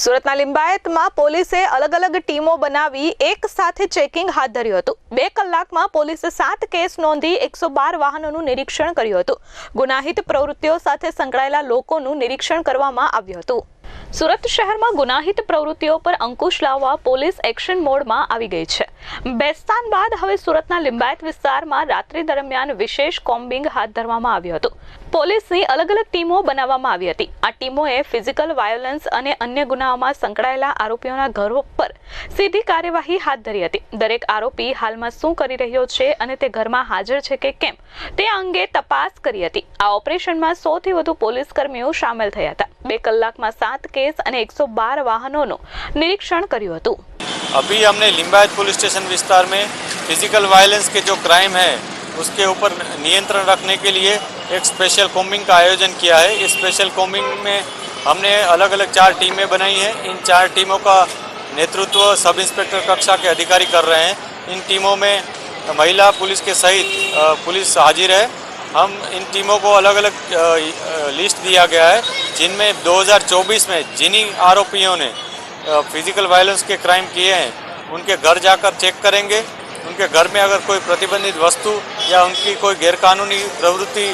સુરતના લિંબાયતમાં પોલીસે અલગ અલગ ટીમો બનાવી એક સાથે ચેકિંગ હાથ ધર્યું હતું. બે કલાકમાં પોલીસે સાત કેસ નોંધી એકસો બાર વાહનોનું નિરીક્ષણ કર્યું હતું. ગુનાહિત પ્રવૃત્તિઓ સાથે સંકળાયેલા લોકોનું નિરીક્ષણ કરવામાં આવ્યું હતું. સુરત શહેરમાં ગુનાહિત પ્રવૃત્તિઓ પર અંકુશ લાવવા પોલીસ એક્શન મોડમાં આવી ગઈ છે. બેસ્તાન બાદ હવે સુરતના લિંબાયત વિસ્તારમાં રાત્રિ દરમિયાન વિશેષ કોમ્બિંગ હાથ ધરવામાં આવ્યું હતું. પોલીસની અલગ અલગ ટીમો બનાવવામાં આવી હતી આ ટીમોએ ફિઝિકલ વાયોલન્સ અને અન્ય ગુનાઓમાં સંકળાયેલા આરોપીઓના ઘરો પર સીધી કાર્યવાહી હાથ ધરી હતી દરેક આરોપી હાલમાં શું કરી રહ્યો છે અને તે ઘરમાં હાજર છે કે કેમ તે અંગે તપાસ કરી હતી આ ઓપરેશનમાં સૌથી વધુ પોલીસ કર્મીઓ સામેલ થયા હતા બે કલાકમાં સાત કેસ અને એકસો બાર વાહનોનું નિરીક્ષણ કર્યું હતું अभी हमने लिंबायत पुलिस स्टेशन विस्तार में फिजिकल वायलेंस के जो क्राइम है उसके ऊपर नियंत्रण रखने के लिए एक स्पेशल कॉम्बिंग का आयोजन किया है। इस स्पेशल कॉम्बिंग में हमने अलग अलग चार टीमें बनाई हैं। इन चार टीमों का नेतृत्व सब इंस्पेक्टर कक्षा के अधिकारी कर रहे हैं। इन टीमों में महिला पुलिस के सहित पुलिस हाजिर है। हम इन टीमों को अलग अलग लिस्ट दिया गया है, जिनमें 2024 में जिन्हीं आरोपियों ने फ़िज़िकल वायलेंस के क्राइम किए हैं, उनके घर जाकर चेक करेंगे। उनके घर में अगर कोई प्रतिबंधित वस्तु या उनकी कोई गैरकानूनी प्रवृत्ति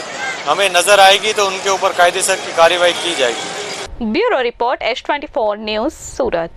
हमें नजर आएगी तो उनके ऊपर कायदेसर की कार्यवाही की जाएगी bureau report S twenty four news Surat